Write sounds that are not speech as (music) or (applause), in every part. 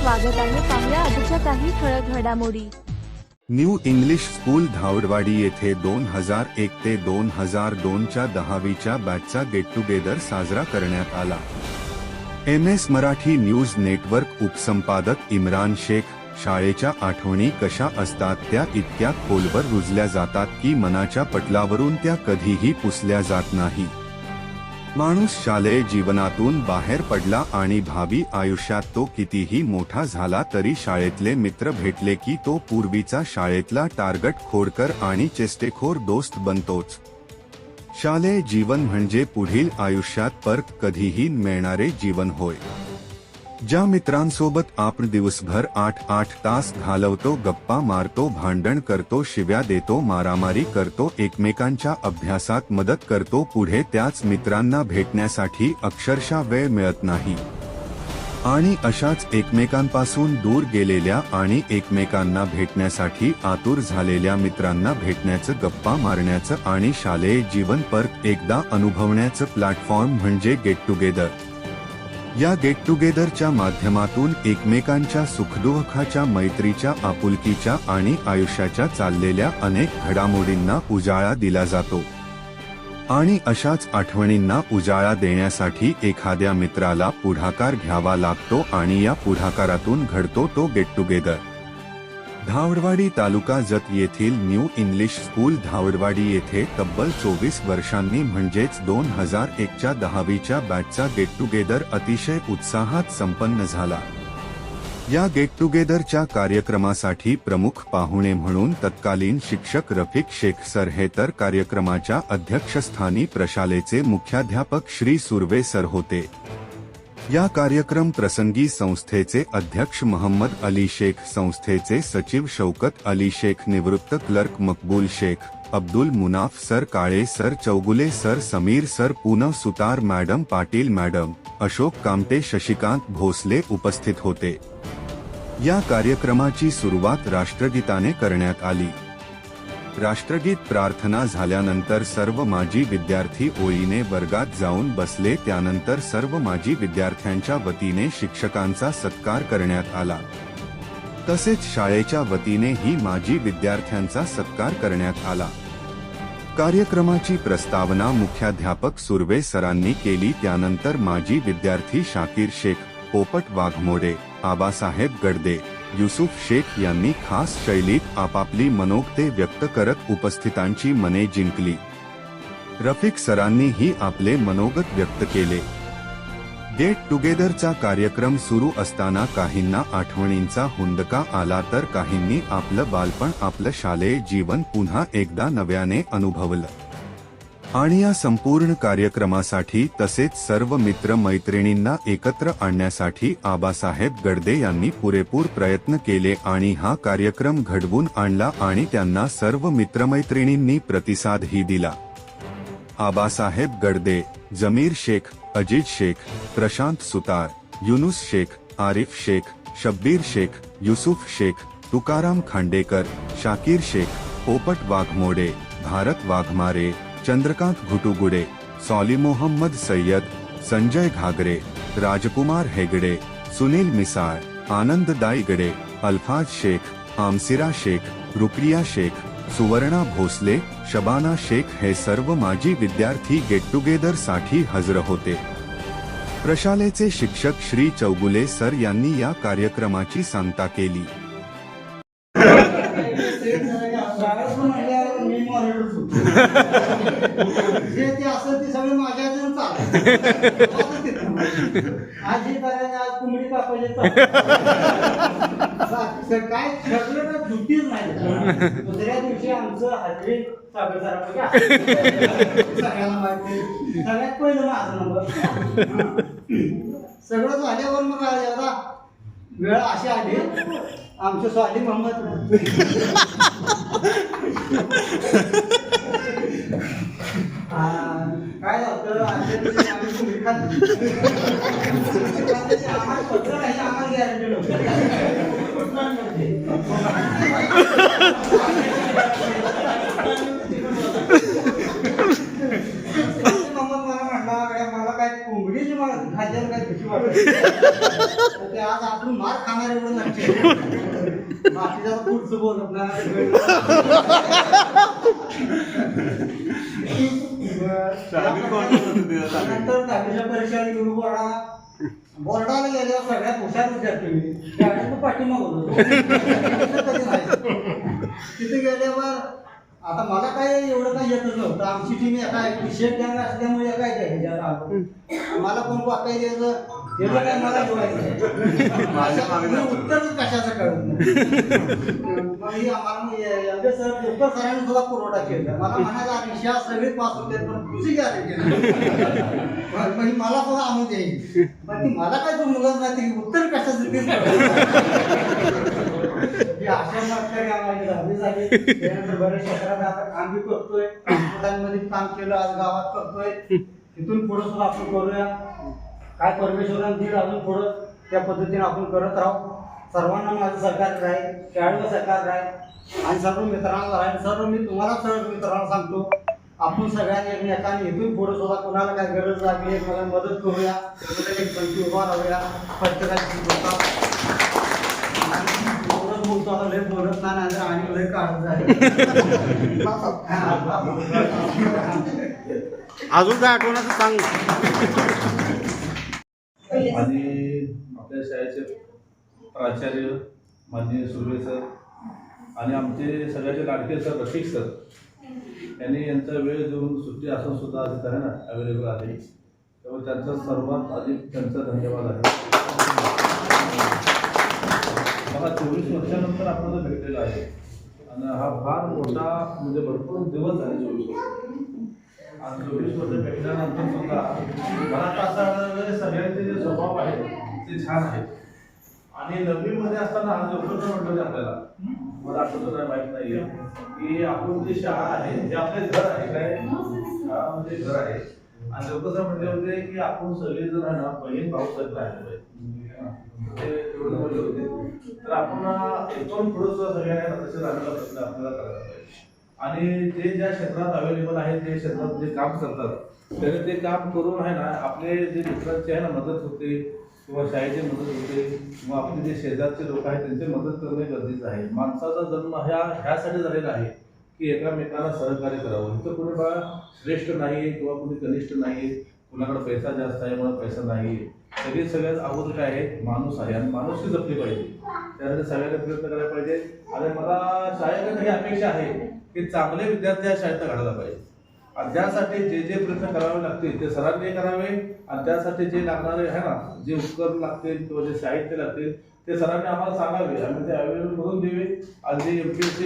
स्वागत आहे. पाहुया आजच्या काही ठळक घडामोडी. न्यू इंग्लिश स्कूल धावडवाडी येथे दोन हजार एक ते दोन हजार दोनच्या दहावीच्या बॅचचा गेट टुगेदर साजरा करण्यात आला. M S Marathi news network उपसंपादक Imran Shaikh शाळेच्या आठवणी कशा असतात त्या इतक्या खोलवर रुजल्या जातात की मनाच्या पटलावरून त्या कधीही पुसल्या जात नाही. माणूस शालेय जीवनातून बाहेर पडला आणि भावी आयुष्यात तो कितीही मोठा झाला तरी शाळेतले मित्र भेटले की तो पूर्वीचा शाळेतला टार्गट खोडकर आणि चेस्टेखोर दोस्त बनतोच. शालेय जीवन म्हणजे पुढील आयुष्यात परत कधीही मिळणारे जीवन होय. ज्या मित्रांसोबत आपण दिवसभर आठ आठ तास घालवतो गप्पा मारतो भांडण करतो शिव्या देतो मारामारी करतो एकमेकांच्या अभ्यासात मदत करतो पुढे त्याच मित्रांना भेटण्यासाठी अक्षरशः वेळ मिळत नाही. आणि अशाच एकमेकांपासून दूर गेलेल्या आणि एकमेकांना भेटण्यासाठी आतुर झालेल्या मित्रांना भेटण्याचं गप्पा मारण्याचं आणि शालेय जीवन परत एकदा अनुभवण्याचं प्लॅटफॉर्म म्हणजे गेट टुगेदर. या गेट टुगेदरच्या माध्यमातून एकमेकांच्या सुखदुःखाच्या मैत्रीच्या आपुलकीच्या आणि आयुष्याच्या चाललेल्या अनेक घडामोडींना उजाळा दिला जातो. आणि अशाच आठवणींना उजाळा देण्यासाठी एखाद्या मित्राला पुढाकार घ्यावा लागतो आणि या पुढाकारातून घडतो तो गेट टुगेदर धावडवाडी तालुका जत येथील न्यू इंग्लिश स्कूल धावडवाडी येथे तब्बल चोवीस वर्षांनी म्हणजेच दोन हजार एकच्या दहावीच्या बॅचचा गेट टुगेदर अतिशय उत्साहात संपन्न झाला. या गेट टुगेदरच्या कार्यक्रमासाठी प्रमुख पाहुणे म्हणून तत्कालीन शिक्षक रफिक शेख सर हे तर कार्यक्रमाच्या अध्यक्षस्थानी प्रशालेचे मुख्याध्यापक श्री सुर्वे सर होते. या कार्यक्रम प्रसंगी संस्थेचे अध्यक्ष महम्मद अली शेख संस्थेचे सचिव शौकत अली शेख निवृत्त clerk Maqbool Shaikh Abdul Munaf sir Kale sir Chougule sir Sameer sir Poonav Sutar madam Patil madam Ashok Kamte Shashikant Bhosale उपस्थित होते. या कार्यक्रमाची सुरुवात राष्ट्रगीताने करण्यात आली. राष्ट्रगीत प्रार्थना झाल्यानंतर सर्व माजी विद्यार्थी ओळीने वर्गात जाऊन बसले. त्यानंतर सर्व माजी विद्यार्थ्यांच्या वतीने शिक्षकांचा सत्कार करण्यात आला. तसेच शाळेच्या वतीने ही माजी विद्यार्थ्यांचा सत्कार करण्यात आला. कार्यक्रमाची प्रस्तावना मुख्याध्यापक सुर्वे सरांनी केली. त्यानंतर माजी विद्यार्थी शाकीर शेख पोपट वाघमोडे आबासाहेब गडदे युसुफ शेख यांनी खास शैलीत आपापली मनोगते व्यक्त करत उपस्थितांची मने जिंकली. रफिक सरांनीही आपले मनोगत व्यक्त केले. गेट टुगेदरचा कार्यक्रम सुरू असताना काहींना आठवणींचा हुंदका आला तर काहींनी आपलं बालपण आपलं शालेय जीवन पुन्हा एकदा नव्याने अनुभवलं. आणि या संपूर्ण कार्यक्रमासाठी तसेच सर्व मित्र मैत्रिणींना एकत्र आणण्यासाठी आबासाहेब गडदे यांनी पुरेपूर प्रयत्न केले आणि हा कार्यक्रम घडवून आणला आणि त्यांना सर्व मित्रमैत्रिणींनी प्रतिसादही दिला. आबासाहेब गडदे जमीर शेख अजित शेख प्रशांत सुतार युनुस शेख आरिफ शेख शब्बीर शेख युसुफ शेख तुकाराम खांडेकर शाकीर शेख पोपट वाघमोडे भारत वाघमारे चंद्रकांत घुटुगुडे सॉली मोहम्मद सय्यद संजय घागरे राजकुमार हेगडे सुनील मिसाळ आनंद दाईगडे अल्फाज शेख आमसिरा शेख रुक्रिया शेख सुवर्णा भोसले शबाना शेख हे सर्व माजी विद्यार्थी गेट टुगेदरसाठी हजर होते. प्रशालेचे शिक्षक श्री चौगुले सर यांनी या कार्यक्रमाची सांगता केली. जे ते असेल ते सगळं माझ्या आज हे आज कापायचे काय नाही दुसऱ्या दिवशी आमचं हजरी सगळ्यांना माहिती सगळ्यात पहिलं माझा नंबर सगळं झाल्यावर मग एवढा वेळ अशी आली. आमचे स्वाली मोहम्मद काय झालं? आम्हाला गॅरंटी मला काय कोंबडीची मला काय भीती वाटत आज आपण मार खाणार एवढं बाकीच्या पुढचं बोलत नाही नंतर दहावीच्या परीक्षा गुरु बोर्डाला बोर्डाला गेल्यावर सगळ्यात हुशार विद्यार्थी मी त्यावेळेस पाठीमाग होतो. (laughs) कधी नाही. तिथे गेल्यावर आता मला काय एवढं काही येतच नव्हतं. आमची टीम एका विषय गँग असल्यामुळे एका ह्याच्यात आलो. मला कोण द्यायचं हे तर काय मला जोडायचं माझ्या उत्तरच कशाचं कळत नाही. मग ही आम्हाला मग ए- एवढे सर पेपर सरांनी सुद्धा पुरवठा केला. मला विषया सगळे पास होते पण तुझी मला सुद्धा द्यायची पण ती मला काय जमलंच नाही ती उत्तर कशाचं तेच कळत ही अशा प्रकारे आम्हाला दहावी झाली. त्यानंतर बऱ्याच क्षेत्रात आता काम बी करतोय. मुलांमध्ये काम केलं आज गावात करतोय. तिथून पुढे सुद्धा आपण करूया. काय परमेश्वरानं दिलं अजून पुढं त्या पद्धतीने आपण करत राहू. सर्वांना माझं सरकार राहील खेळाडू सरकार राहील आणि सर्व मित्रांना राहील सर्व मी तुम्हाला सर्व मित्रांना सांगतो आपण सगळ्यांनी एकमेकांनी इथून पुढे सुद्धा कोणाला काय गरज लागली मला मदत करूया. कुठे एक संख्या उभा राहूया. प्रत्येकाची बोलता बोलतो आता लय बोलत नाही आणि लय काढत आहे. अजून काय आठवणाचं सांग. आणि आपल्या शाळेचे प्राचार्य माननीय सुर्वे सर आणि आमचे सगळ्याचे लाडके सर रफिक सर यांनी यांचा वेळ देऊन सुट्टी असून सुद्धा आज इथं ना अवेलेबल आहे. त्यामुळे त्यांचा सर्वात अधिक त्यांचा धन्यवाद आहे. मला चोवीस वर्षानंतर आपल्याला भेटलेला आहे. आणि हा फार मोठा म्हणजे भरपूर दिवस आहे चोवीस वर्ष. आज चोवीस वर्ष भेटल्यानंतर सुद्धा घरात असणारे सगळ्यांचे जे स्वभाव आहेत ते छान आहेत. आणि नववीमध्ये असताना आज म्हटलं होते आपल्याला मला आठवत नाही माहीत नाहीये. की आपण जी शाळा आहे जे आपले घर आहे काय शाळा म्हणजे घर आहे. आणि लोक असं म्हटले होते की आपण सगळे जण आहे ना बहीण भाऊ सगळं राहिले पाहिजे ते एवढं होते. तर आपण इथून पुढे सुद्धा सगळ्यांना तसे राहण्याचा प्रयत्न आपल्याला करायला पाहिजे. आणि जे ज्या क्षेत्रात अवेलेबल आहे जे क्षेत्रात जे काम करतात त्याने ते काम करून आहे ना आपले जे मित्रांची आहे ना मदत होते किंवा शाळेची मदत होते किंवा आपले जे शेजारचे लोक आहेत त्यांची मदत करणे गरजेचं आहे. माणसाचा जन्म ह्या ह्यासाठी झालेला आहे की एकामेकाला सहकार्य करावं. इथं कोणी बा श्रेष्ठ नाही किंवा कोणी कनिष्ठ नाही कुणाकडे पैसा जास्त आहे मला पैसा नाही सगळे सगळ्यात अगोदर काय आहे माणूस आहे आणि माणूसही जपली पाहिजे. त्यासाठी सगळ्यांनी प्रयत्न करायला पाहिजे. आणि मला शाळेकडे काही अपेक्षा आहे की चांगले विद्यार्थी या शाळेत घडायला पाहिजे. आणि त्यासाठी जे जे प्रयत्न करावे लागतील ते सरांनी करावे आणि त्यासाठी जे लागणारे आहे ना जे उपकरण लागतील किंवा जे साहित्य लागतील ते सरांनी आम्हाला सांगावे. आम्ही ते अवेलेबल करून देवे आणि जे एम पी एस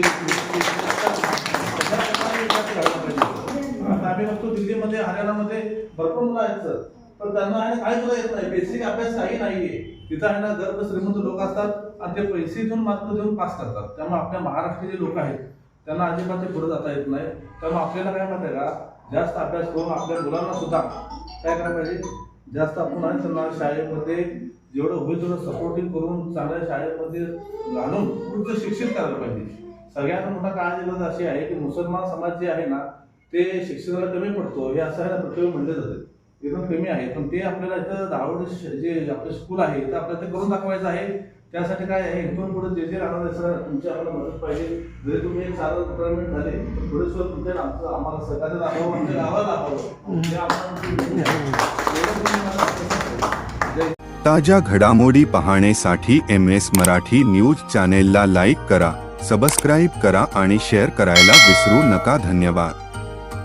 आता आम्ही बघतो दिल्लीमध्ये हरियाणामध्ये भरपूर मुलं आहेत सर. पण त्यांना आहे काही सुद्धा येत नाही. बेसिक अभ्यास काही नाहीये. तिथं आहे ना गर्भ श्रीमंत लोक असतात आणि ते पैसे देऊन मात्र देऊन पास करतात. त्यामुळे आपल्या महाराष्ट्राचे लोक आहेत त्यांना अजिबात ते पुढे जाता येत नाही. त्यामुळे आपल्याला काय माहिती आहे का? जास्त अभ्यास करून आपल्या मुलांना सुद्धा काय करायला पाहिजे? जास्त आपण आहे त्यांना शाळेमध्ये. जेवढं होईल तेवढं सपोर्टिंग करून चांगल्या शाळेमध्ये घालून पुढचं शिक्षित करायला पाहिजे. सगळ्यात मोठा काळाची गरज अशी आहे की मुसलमान समाज जे आहे ना ते शिक्षणाला कमी पडतो. हे असं आहे ना पृथ्वीवर जातं. एकदम कमी आहे. पण ते आपल्याला इथं दहावड जे आपलं स्कूल आहे ते आपल्याला ते करून दाखवायचं आहे. त्यासाठी काय आहे इथून पुढे जे जे राहणार आहे सर तुमची आम्हाला मदत पाहिजे. जरी तुम्ही एक साधं रिटायरमेंट झाले थोडे सुद्धा तुमच्या आमचं आम्हाला सहकार्य दाखवा म्हणजे गावाला दाखवावं हे आम्हाला ताज्या घडामोडी पाहण्यासाठी एम एस मराठी न्यूज चॅनेलला लाईक करा सबस्क्राईब करा आणि शेअर करायला विसरू नका. धन्यवाद.